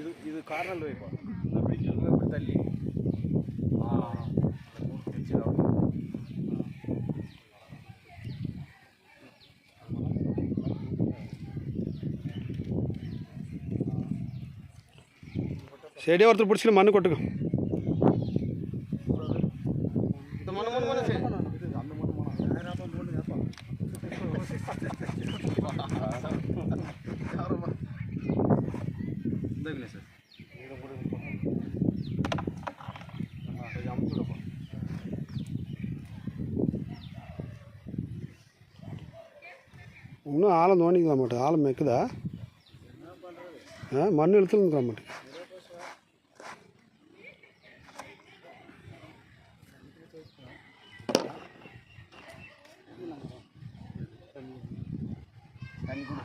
இது இது கார்னல் வைப்பா. அப்படி சொல்லுங்க இப்படி தள்ளி ஆ பிடிச்சது அப்படி செடியாக ஒருத்தர் பிடிச்சிட்டு மண்ணு கொட்டுங்க இந்த மண்ணு மண்ணு இன்னும் ஆழம் தோண்டிக்கலாம் மாட்டேன். ஆழம் மெக்குதா ஆ மண் இழுத்துலாம் மாட்டேன். தண்ணி கொடு